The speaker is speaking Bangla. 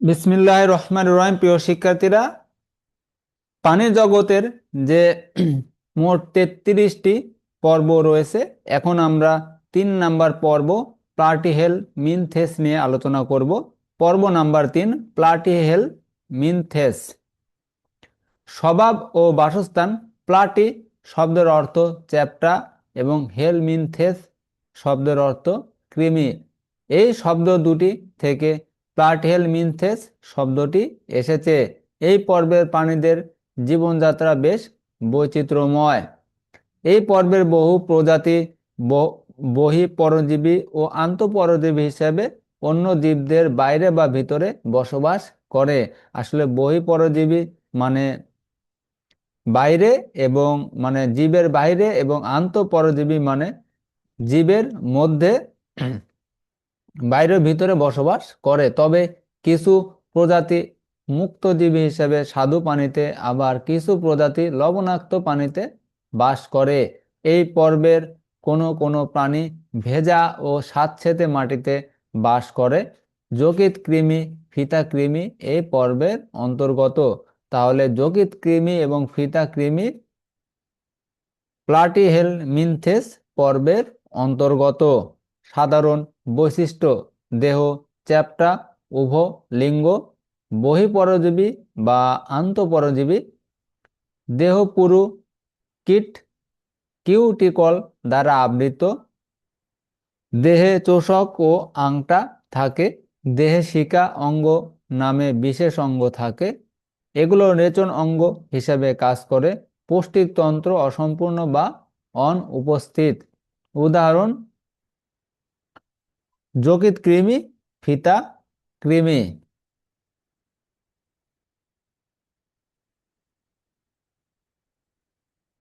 বিসমিল্লাহ রহমান রহিম, প্রিয় শিক্ষার্থীরা পানি জগতের যে মোট তেত্রিশটি পর্ব রয়েছে, এখন আমরা তিন নাম্বার পর্ব প্লাটিহেল মিনথেস নিয়ে আলোচনা করব। পর্ব নাম্বার তিন প্লাটিহেল মিনথেস স্বভাব ও বাসস্থান, প্লাটি শব্দের অর্থ চ্যাপ্টা এবং হেল মিনথেস শব্দের অর্থ কৃমি। এই শব্দ দুটি থেকে প্লাটিহেল মিনথেস শব্দটি এসেছে। এই পর্বের প্রাণীদের জীবনযাত্রা বেশ বৈচিত্র্যময়। এই পর্বের বহু প্রজাতি বহি পরজীবী ও আন্তঃপরজীবী হিসেবে অন্য জীবদের বাইরে বা ভিতরে বসবাস করে। আসলে বহি পরজীবী মানে বাইরে এবং মানে জীবের বাইরে এবং আন্তঃপরজীবী মানে জীবের মধ্যে বাইরের ভিতরে বসবাস করে। তবে কিছু প্রজাতি মুক্তজীবী হিসেবে স্বাদু পানিতে, আবার কিছু প্রজাতি লবণাক্ত পানিতে বাস করে। এই পর্বের কোনো কোনো প্রাণী ভেজা ও স্বাচ্ছেতে মাটিতে বাস করে। যকৃত কৃমি, ফিতা কৃমি এই পর্বের অন্তর্গত। তাহলে যকৃত কৃমি এবং ফিতা কৃমি প্লাটিহেল মিনথেস পর্বের অন্তর্গত। সাধারণ বৈশিষ্ট্য, দেহ, চ্যাপ্টা, উভ, লিঙ্গ, বহিপরজীবী বা আন্তঃপরজীবী, দেহ পুরু, কিট, কিউটিকল দ্বারা আবৃত, দেহে চোষক ও আংটা থাকে, দেহে শিকা অঙ্গ নামে বিশেষ অঙ্গ থাকে, এগুলো রেচন অঙ্গ হিসেবে কাজ করে পৌষ্টিকতন্ত্র অসম্পূর্ণ বা অনুপস্থিত উদাহরণ যকৃত কৃমি ফিতা কৃমি